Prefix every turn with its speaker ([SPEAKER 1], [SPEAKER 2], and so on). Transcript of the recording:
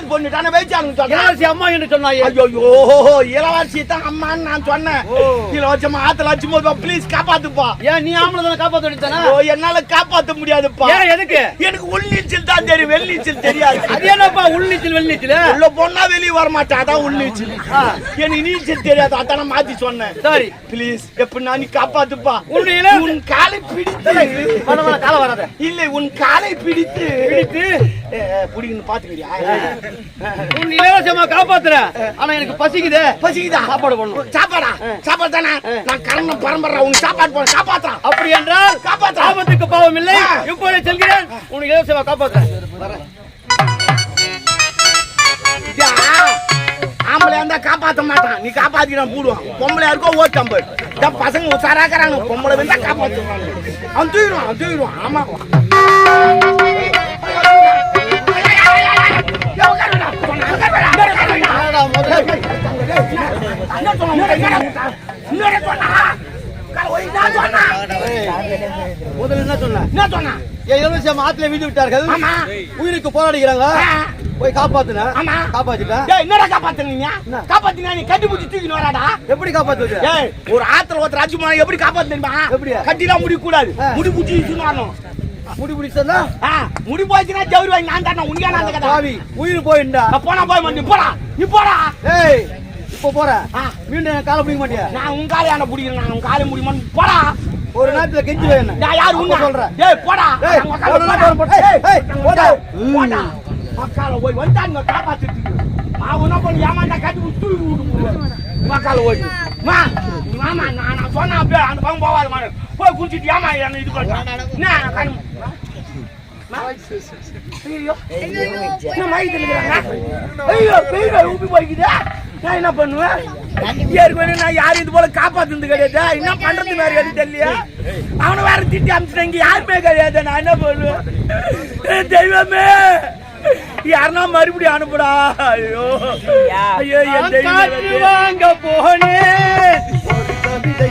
[SPEAKER 1] பஞ்சாயத்து பொண்ணு? தானே வச்சாங்க
[SPEAKER 2] இளவரசி அம்மா என்று சொன்னாயே?
[SPEAKER 1] ஐயோ இளவரசி தான் அம்மான்னு நான் சொன்னேன். இளவரசமா ஆத்துல வச்சு போது ப்ளீஸ் காப்பாத்துப்பா.
[SPEAKER 2] ஏன் நீ ஆம்பளை தானே காப்பாத்த வேண்டியதானே
[SPEAKER 1] என்னால காப்பாத்த முடியாதுப்பா.
[SPEAKER 2] ஏன் எதுக்கு?
[SPEAKER 1] எனக்கு உள்நீச்சல் தான் தெரியும் வெள்நீச்சல் தெரியாது.
[SPEAKER 2] அது என்னப்பா உள்நீச்சல் வெளிநீச்சல்
[SPEAKER 1] உள்ள பொண்ணா வெளியே வர மாட்டேன் அதான் உள்நீச்சல். எனக்கு நீச்சல் தெரியாது அதான் மாத்தி சொன்னேன்.
[SPEAKER 2] சரி.
[SPEAKER 1] ப்ளீஸ் எப்படின்னா நீ காப்பாத்துப்பா. உன் காலை பிடித்து
[SPEAKER 2] கால வராத.
[SPEAKER 1] இல்லை உன் காலை பிடித்து
[SPEAKER 2] பிடித்து
[SPEAKER 1] பிடிக்கணும் பாத்துக்கிறியா?
[SPEAKER 2] உன் இளவரசி அம்மா காப்பாத்துற. ஆனா எனக்கு பசிக்குதே.
[SPEAKER 1] பசிக்குதா?
[SPEAKER 2] சாப்பாடு பண்ணணும்
[SPEAKER 1] சாப்பாடா? சாப்பாடு தானே? நான் கரண பரம்பரை உங்க சாப்பாடு போன காப்பாத்துறான்
[SPEAKER 2] அப்படி என்றால்
[SPEAKER 1] காப்பாத்துறா.
[SPEAKER 2] ஆபத்துக்கு பாவம் இல்லை. இப்போது செல்கிறேன் உனக்கு இளவரசி அம்மா காப்பாத்துறேன்
[SPEAKER 1] ஆம்பளை இருந்தா காப்பாத்த மாட்டான். நீ காப்பாத்திக்கிறான் போடுவான் பொம்பளை இருக்கோ ஓட்டம்பு இந்த பசங்க உசாராக்குறாங்க பொம்பளை வந்தா காப்பாத்துவாங்க அவன் தூக்கிடுவான் அவன் தூக்கிடுவான் ஆமா.
[SPEAKER 2] முதல்ல என்ன சொன்ன
[SPEAKER 1] என்ன சொன்னா
[SPEAKER 2] விட்டார்கள் உயிருக்கு போராடுகிறாங்க. போய் காப்பாத்துன
[SPEAKER 1] ஆமா.
[SPEAKER 2] காப்பாத்திட்டேன்
[SPEAKER 1] டேய் என்னடா காப்பாத்துனீங்க? காப்பாத்தினா நீ கட்டி பிடிச்சி வராடா
[SPEAKER 2] எப்படி காப்பாத்துவது
[SPEAKER 1] ஏய் ஒரு ஆத்துல ஒருத்தர் அடிச்சு எப்படி காப்பாத்து தெரியுமா
[SPEAKER 2] எப்படி?
[SPEAKER 1] கட்டிலாம் முடி கூடாது. முடி பிடிச்சி வரணும்
[SPEAKER 2] முடி பிடிச்சா
[SPEAKER 1] ஆ முடி போச்சுன்னா ஜவுரி வாங்கி நான் தானே உனக்கே நான் கதை
[SPEAKER 2] பாவி உயிர் போயிண்டா
[SPEAKER 1] நான் போனா போய் நீ போடா. நீ போடா.
[SPEAKER 2] ஏய் இப்போ போறேன்
[SPEAKER 1] ஆ.
[SPEAKER 2] மீண்டும் என் காலை பிடிக்க மாட்டியா?
[SPEAKER 1] நான் உன் காலை என்ன பிடிக்கிறேன். நான் உன் காலை முடியுமான்னு போடா.
[SPEAKER 2] ஒரு நேரத்துல கெஞ்சி வேணும்
[SPEAKER 1] நான் யார் உன்ன?
[SPEAKER 2] சொல்றேன்.
[SPEAKER 1] போடா.
[SPEAKER 2] ஏய்,
[SPEAKER 1] உக்கால
[SPEAKER 2] ஒரு நாள்
[SPEAKER 1] போடா.
[SPEAKER 2] போடா. ஏய், போடா.
[SPEAKER 1] போடா. மக்கால போய் வந்தாங்க காப்பாத்திட்டு நான் என்ன பண்ணி ஏமாண்டா கட்டி விட்டு மக்கால போய். மா மாமா நான் நான் சொன்ன அப்படியே அந்த பக்கம் போவாத மாடு போய் குடிச்சிட்டு ஏமா என்ன இது ஐயோ. என்ன மயக்கத்துல இருக்கிறாங்க ஐயோ. பெரிய ஊப்பி போய்க்குதா. நான் என்ன பண்ணுவேன்? நான் யாரும் இது போல காப்பாத்துனது கிடையாது. என்ன பண்றது வேற எது தெரியலையா. அவனை வேற திட்டி அமிச்சிட்டாங்க யாருமே கிடையாது. நான் என்ன பண்ணுவேன்? தெய்வமே. யாருன்னா மறுபடியும் அனுப்புடா. ஐயோ. ஐயோ என்
[SPEAKER 2] காற்று
[SPEAKER 1] தெய்வமே.
[SPEAKER 2] வாங்க போனேன். விதை